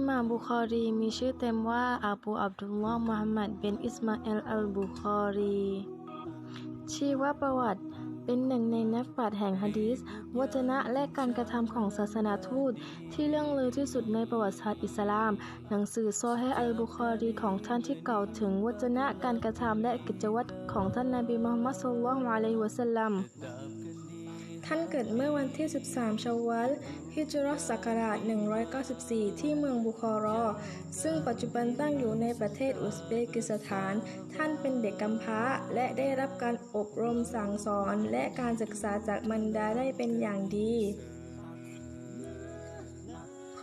อิหม่ามบุคอรีมีชื่อเต็มว่าอาบูอับดุลลอฮ์มุฮัมมัดเบนอิสมาเอลอัลบุคอรีชีวประวัติเป็นหนึ่งในนักปราชญ์แห่งฮะดีษวจนะและการกระทำของศาสนาทูต ที่เรื่องลือที่สุดในประวัติศาสตร์อิสลาม หนังสือโซอฮีฮ์อัลบุคอรีของท่านที่กล่าวถึงวจนะการกระทำและกิจวัตรของท่านนบีมุฮัมมัดศ็อลลัลอฮุอะลัยฮิวะซัลลัม ท่านเกิดเมื่อวันที่ 13ชาววัลฮิจรัสศักราช 194 ที่เมืองบุคอรอ ซึ่งปัจจุบันตั้งอยู่ในประเทศอุซเบกิสถาน ท่านเป็นเด็กกำพร้า และได้รับการอบรมสั่งสอนและการศึกษาจากมันดาได้เป็นอย่างดี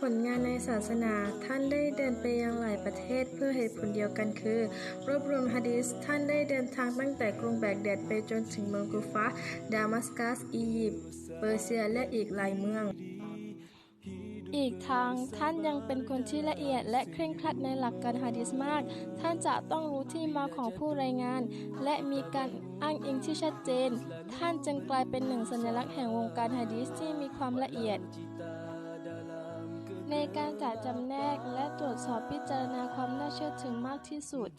ผลงานในศาสนาท่านได้เดินไปยังหลายประเทศเพื่อเหตุผลเดียวกันคือ รวบรวมฮะดีษท่านได้เดินทางตั้งแต่กรุงแบกแดดไปจนถึงเมืองกูฟะห์ดามัสกัส อียิปต์เปอร์เซียและอีกหลายเมือง อีกทางท่านยังเป็นคนที่ละเอียดและเคร่งครัดในหลักการฮะดีษมาก ท่านจะต้องรู้ที่มาของผู้รายงาน และมีการอ้างอิงที่ชัดเจน ท่านจึงกลายเป็นหนึ่งสัญลักษณ์แห่งวงการฮะดีษที่มีความละเอียด ในการจัดจำแนกและตรวจสอบพิจารณาความน่าเชื่อถือมากที่สุด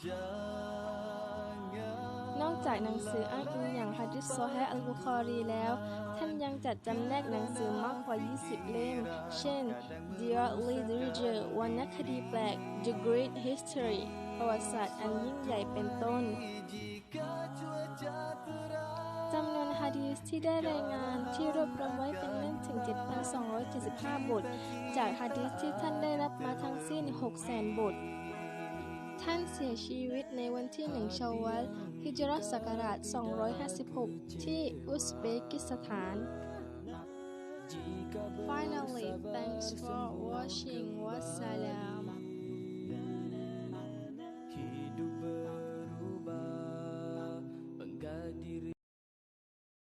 นอกจากหนังสืออ้างอิงอย่างฮะดิษซอฮีฮ์อัลบุคอรีแล้ว ท่านยังจัดจำแนกหนังสือมากกว่า 20 เล่ม เช่น Dear Literature วรรณคดีแปลก The Great History ประวัติศาสตร์อันยิ่งใหญ่เป็นต้น วนฮะดีษที่ได้รายงานที่รวบรวมไว้เป็นเล่มถึง 7,275 บท จากฮะดีษที่ท่านได้รับมาทั้งสิ้น 600,000 บท ท่านเสียชีวิตในวันที่1ชาวลฮิจราะห์ศักราช 256 ที่อุซเบกิสถาน Finally, thanks for watching. Wassalam.